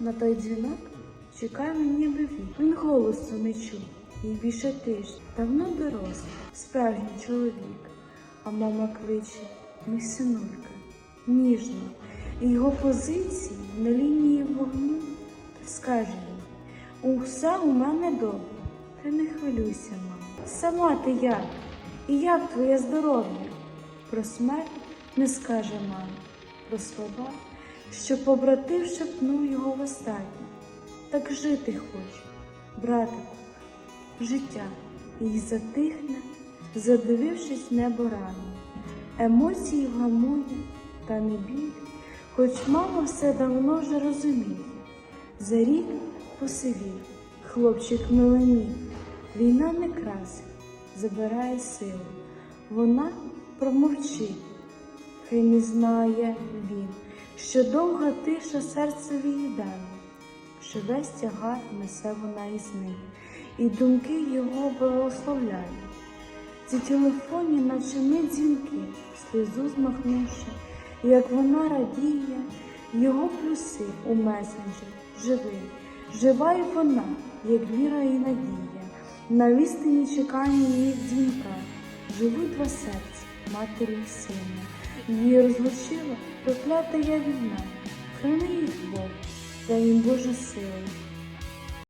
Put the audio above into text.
На той дзвінок чекає мені вік. Він голосу не чув. І більше тижня. Давно дорослий, справжній чоловік. А мама кличе мій синулька, ніжно. І його позиції на лінії вогню скаже їй, усе у мене добре. Ти не хвилюйся, мама. Сама ти як? І як твоє здоров'я? Про смерть не скаже мама, про слова, що побратив шепнув його востаннє. Так жити хочу, братику, життя, і затихне, задивившись небо рано. Емоції вгамує, та не біль, хоч мама все давно вже розуміє. За рік посивів, хлопчик миленів, війна не красить, забирає силу. Вона промовчить, хай не знає він, що довга тиша серце виїдає, що весь тягар несе вона із ним, і думки його благословляють. Ці телефоні, наче ми дзвінки, сльозу змахнувши, як вона радіє, його плюси у месенджер живий, жива й вона, як віра і надія, на відстані чекання її дзвінка, живуть два серця, матері й сина. Її розлучила. Проклята я війна, храни їх Бог, дай їм Божу силу,